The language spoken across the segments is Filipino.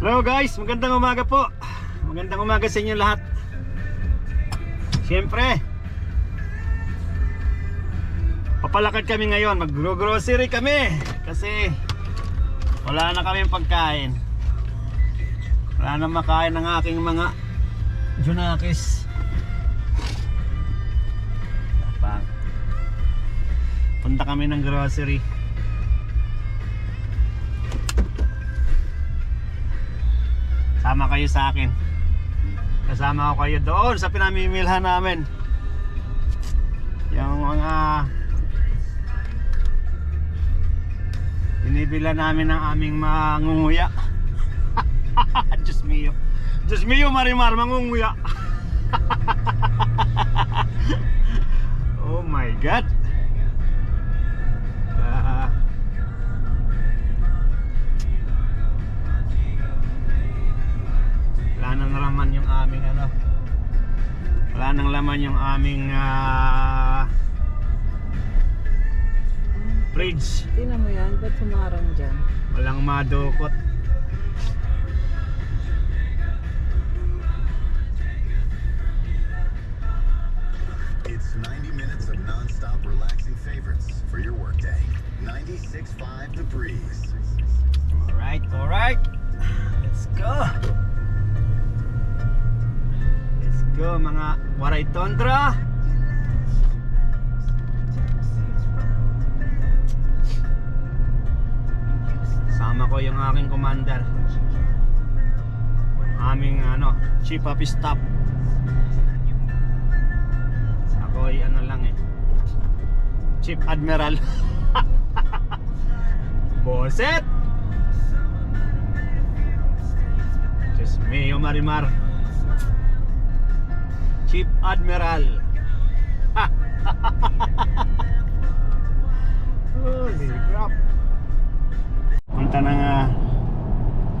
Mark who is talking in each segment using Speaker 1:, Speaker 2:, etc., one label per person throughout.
Speaker 1: Hello guys, magandang umaga po. Magandang umaga sa inyo lahat. Siyempre, papalakad kami ngayon. Mag-grocery kami. Kasi wala na kami pagkain. Wala na makain ng aking mga junakis. Punta kami ng grocery. Sama kayo sa akin. Kasama ko kayo doon sa pinamimilhan namin. Yung mga binibila namin ng aming mangunguya. Diyos mio. Diyos mio, Marimar, mangunguya. oh my God. Aming ano wala nang laman yung aming ah, fridge
Speaker 2: Tingnan mo yan, ba't sumarang dyan?
Speaker 1: walang madukot
Speaker 3: It's 90 minutes of non-stop relaxing favorites for your workday. 96.5 The Breeze.
Speaker 1: alright alright let's go let's go mga waray tondra sama ko yung aking commander. Aming ano chief of staff. Ako ay ano lang eh. Chief admiral. Boset Diyos mio marimar chief admiral. Holy crap. Punta na nga.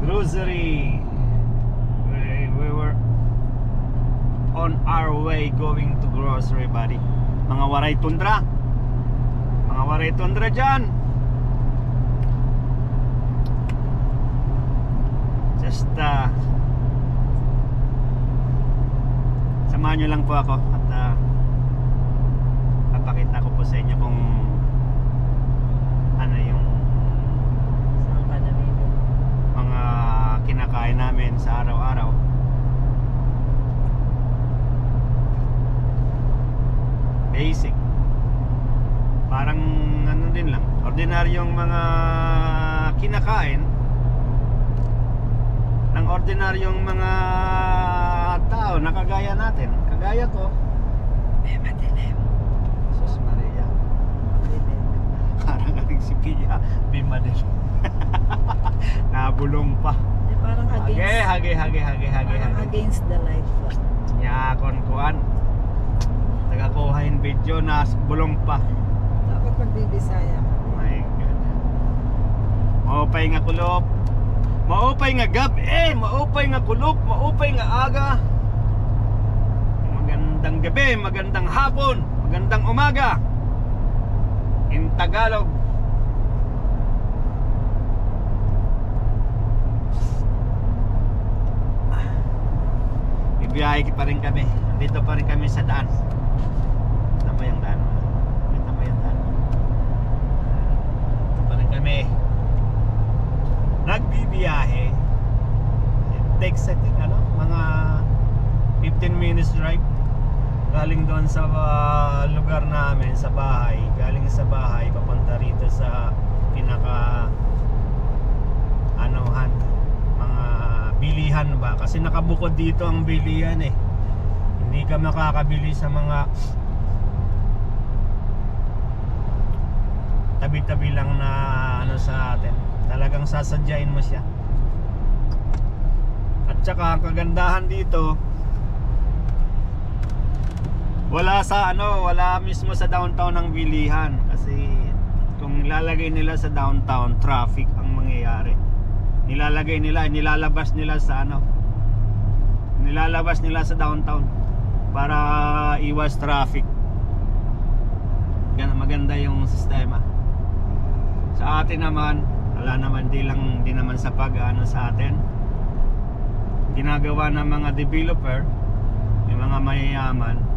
Speaker 1: Grocery. We, we were on our way going to grocery buddy. Mga waray tundra. Mga waray tundra dyan. Just uh, samahan nyo lang po ako at uh, papakita ko po sa inyo kung ano yung mga kinakain namin sa araw-araw. Basic. Parang ano din lang, ordinaryong mga kinakain ng ordinaryong mga tao na kagaya natin. Kagaya ko.
Speaker 2: Eh, madilim.
Speaker 1: Sus Maria.
Speaker 2: Madilim.
Speaker 1: Parang aling si Pia. Bimadil. Nabulong pa.
Speaker 2: Eh, parang
Speaker 1: Hage,
Speaker 2: against,
Speaker 1: hage, hage, hage, hage,
Speaker 2: parang
Speaker 1: hage.
Speaker 2: against the light ba?
Speaker 1: Yakon kuan. Tagakuhain video na bulong pa.
Speaker 2: Dapat magbibisaya ka.
Speaker 1: My God. Maupay nga kulop. Maupay nga gab eh. Maupay nga kulop. Maupay nga aga. Magandang gabi. Magandang hapon. Magandang umaga. In Tagalog. Ibiyahe pa rin kami. Dito pa rin kami sa daan. Ito mo yung daan. Ito mo yung daan. Ito pa rin kami. Nagbibiyahe. It takes I think ano, mga 15 minutes drive. Galing doon sa ah, lugar namin, sa bahay. Galing sa bahay, papunta rito sa pinaka anuhan mga bilihan ba? Kasi nakabukod dito ang bilihan eh. Hindi ka makakabili sa mga tabi-tabi lang na ano sa atin. Talagang sasadyain mo siya. At saka ang kagandahan dito wala sa ano wala mismo sa downtown ng bilihan kasi kung ilalagay nila sa downtown traffic ang mangyayari. Nilalagay nila nilalabas nila sa ano nilalabas nila sa downtown para iwas traffic. Gan- maganda yung sistema. Sa atin naman wala naman di lang di naman sa pag ano sa atin. Ginagawa ng mga developer, yung mga mayayaman.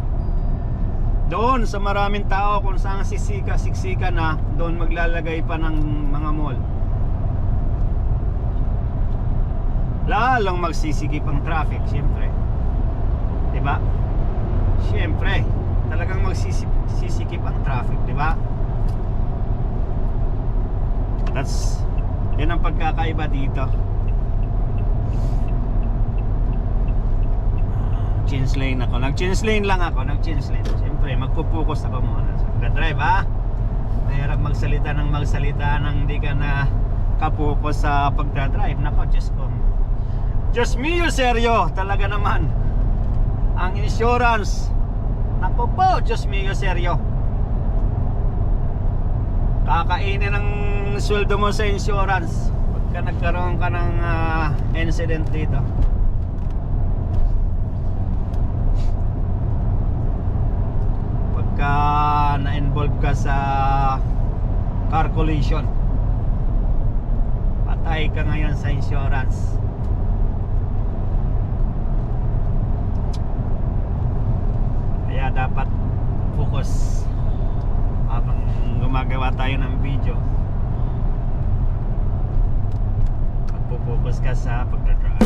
Speaker 1: Doon sa maraming tao kung saan sisika, siksika na, doon maglalagay pa ng mga mall. Lalong magsisikip ang traffic, siyempre. 'Di ba? Siyempre, talagang magsisikip ang traffic, 'di ba? That's yun ang pagkakaiba dito. Change lane ako. Nag-change lane lang ako. Nag-change lane. Siyempre, magpo-focus ako muna. Sa pagka-drive, ha? Mahirap magsalita ng magsalita nang hindi ka na kapokus sa pagdadrive. Nako, Diyos ko. Diyos mio, seryo. Talaga naman. Ang insurance. Nako po, Diyos mio, seryo. Kakainin ng sweldo mo sa insurance pagka nagkaroon ka ng ah, incident dito. Pagka na-involve ka sa car collision, patay ka ngayon sa insurance. Kaya dapat focus habang gumagawa tayo ng video. Magpo-focus ka sa pagdadrive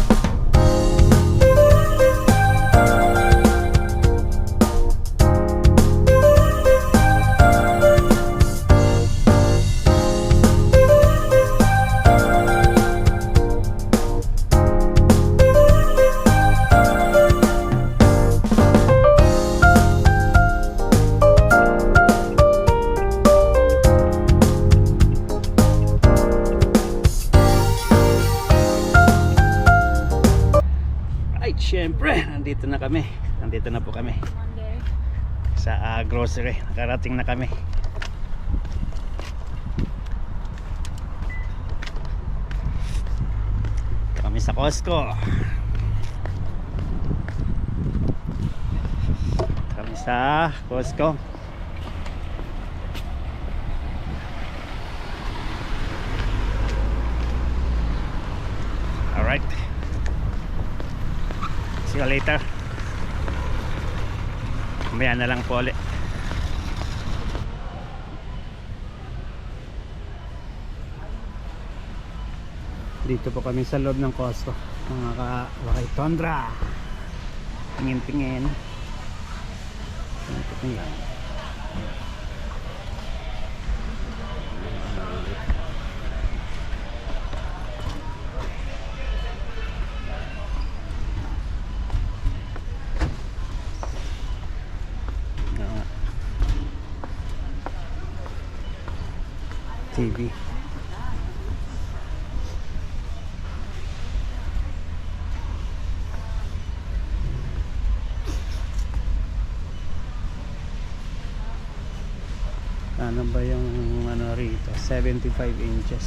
Speaker 1: syempre, nandito na kami. Nandito na po kami. Sa ah, grocery. Nakarating na kami. Kami sa Costco. Kami sa Costco. Alright. See you later. Mamaya na lang po ulit. Dito po kami sa loob ng Costco. Mga ka-wakay tondra. Tingin-tingin. Tingin-tingin. Oo TV. Ano ba yung ano rito? 75 inches.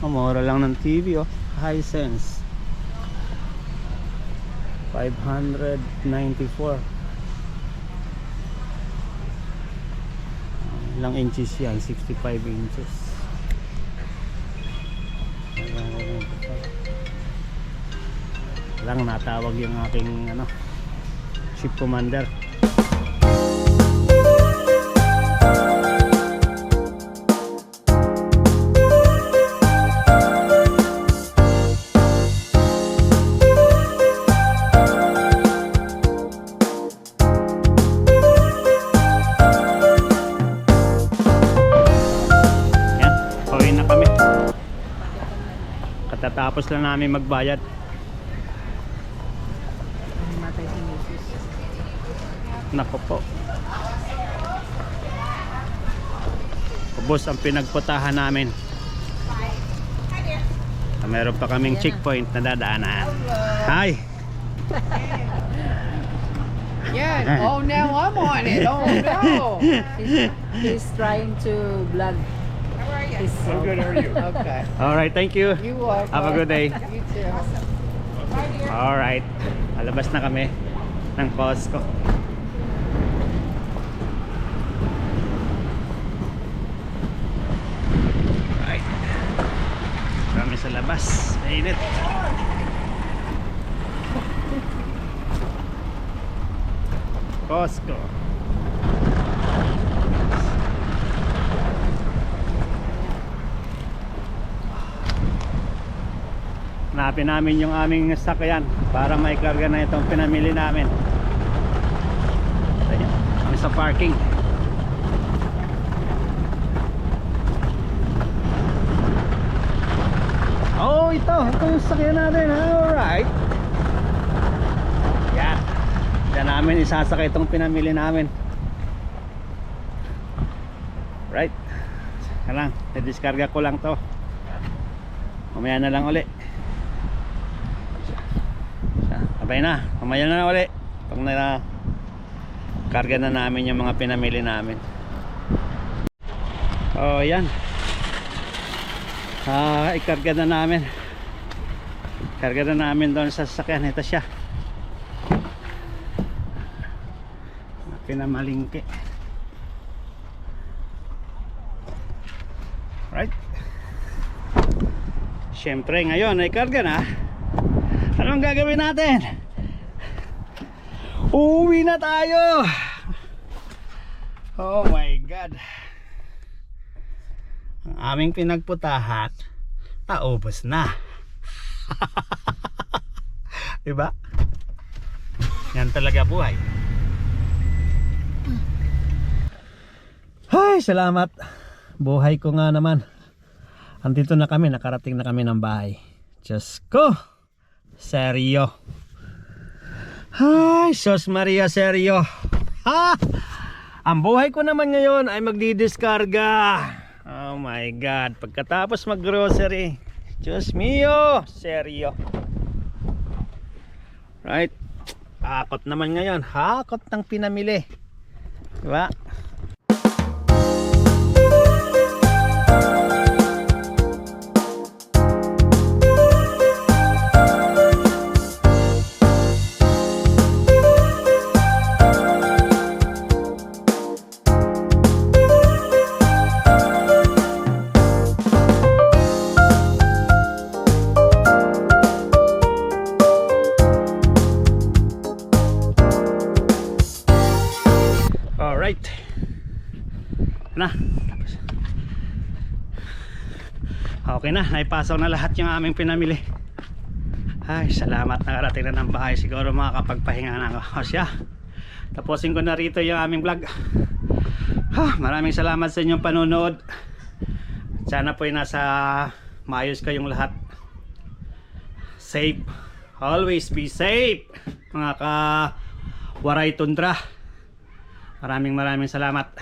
Speaker 1: Oh, lang ng TV oh. Hisense. 594. Ilang inches yan? 65 inches. Lang natawag yung aking ano ship commander. Katatapos lang namin magbayad.
Speaker 2: Matay si Mrs.
Speaker 1: Nako po. Ubos ang pinagputahan namin. Meron pa kaming checkpoint na dadaanan. Hi!
Speaker 4: Yeah. Oh, now I'm on it. Oh no.
Speaker 2: He's, he's trying to vlog He's
Speaker 1: I'm good. How are you?
Speaker 4: Okay.
Speaker 1: All right, thank you.
Speaker 4: You are.
Speaker 1: Have a good day.
Speaker 4: You too.
Speaker 1: All right. Alabas na kami ng Costco. Alright. Kami sa labas. Mainit. Costco. Hanapin namin yung aming sakyan para maikarga na itong pinamili namin. Ayan, kami sa parking. Oh, ito. Ito yung sakyan natin. Alright. Yan. Yan namin isasakay itong pinamili namin. Right. Yan lang. Nadiskarga ko lang to. Mamaya na lang uli. Abay na. Mamaya na uli. Pag na karga na namin yung mga pinamili namin. Oh, yan. Ah, ikarga na namin. Karga na namin doon sa sasakyan. Ito siya. Pinamalingki. Right. Siyempre ngayon ay karga na. Anong gagawin natin? Uuwi na tayo. Oh my God. Ang aming pinagputahan naubos na. Diba? Yan talaga buhay. Ay salamat. Buhay ko nga naman. Andito na kami nakarating na kami ng bahay. Diyos ko seryo ay Sos Maria seryo ha ang buhay ko naman ngayon ay magdidiskarga Oh my God. Pagkatapos mag-grocery. Diyos mio. Seryo. Right. Hakot naman ngayon. Hakot ng pinamili. Diba? Alright. Okay na. Naipasaw na lahat yung aming pinamili. Ay, salamat. Nakarating na ng bahay. Siguro makakapagpahinga na ako. O siya. Tapusin ko na rito yung aming vlog. Ha, maraming salamat sa inyong panonood. Sana po ay nasa maayos kayong lahat. Safe. Always be safe. Mga ka Waray Tundra. Maraming maraming salamat.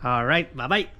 Speaker 1: Alright, bye-bye.